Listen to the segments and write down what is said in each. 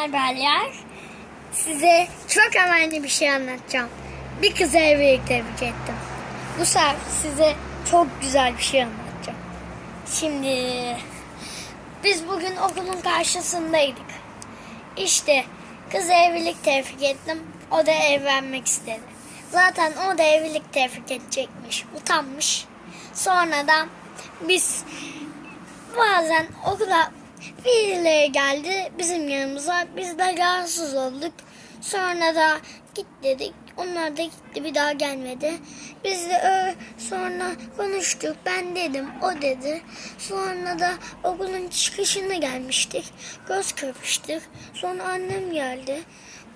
haberler. Size çok önemli bir şey anlatacağım. Bir kızı evlilik tebrik ettim. Bu sefer size çok güzel bir şey anlatacağım. Şimdi biz bugün okulun karşısındaydık. İşte kızı evlilik tebrik ettim. O da evlenmek istedi. Zaten o da evlilik tebrik edecekmiş. Utanmış. Sonra da biz bazen okula birileri geldi bizim yanımıza. Biz de rahatsız olduk. Sonra da git dedik. Onlar da gitti bir daha gelmedi. Biz de ö- sonra konuştuk. Ben dedim o dedi. Sonra da okulun çıkışına gelmiştik. Göz kırpıştık. Sonra annem geldi.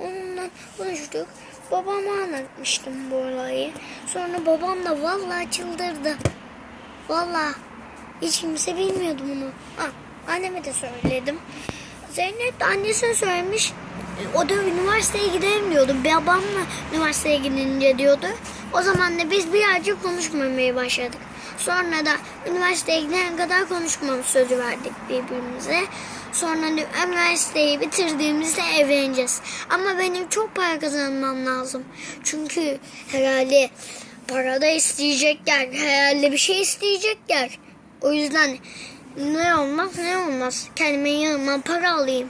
Onunla konuştuk. Babama anlatmıştım bu olayı. Sonra babam da vallahi çıldırdı. Vallahi hiç kimse bilmiyordu bunu. Ha, anneme de söyledim. Zeynep de annesine söylemiş. O da üniversiteye gidelim diyordu. Babamla üniversiteye gidince diyordu. O zaman da biz birazcık konuşmamaya başladık. Sonra da üniversiteye gidene kadar konuşmam sözü verdik birbirimize. Sonra üniversiteyi bitirdiğimizde evleneceğiz. Ama benim çok para kazanmam lazım. Çünkü herhalde para da isteyecekler. Herhalde bir şey isteyecekler. O yüzden ne olmaz ne olmaz. Kendime yanıma para alayım.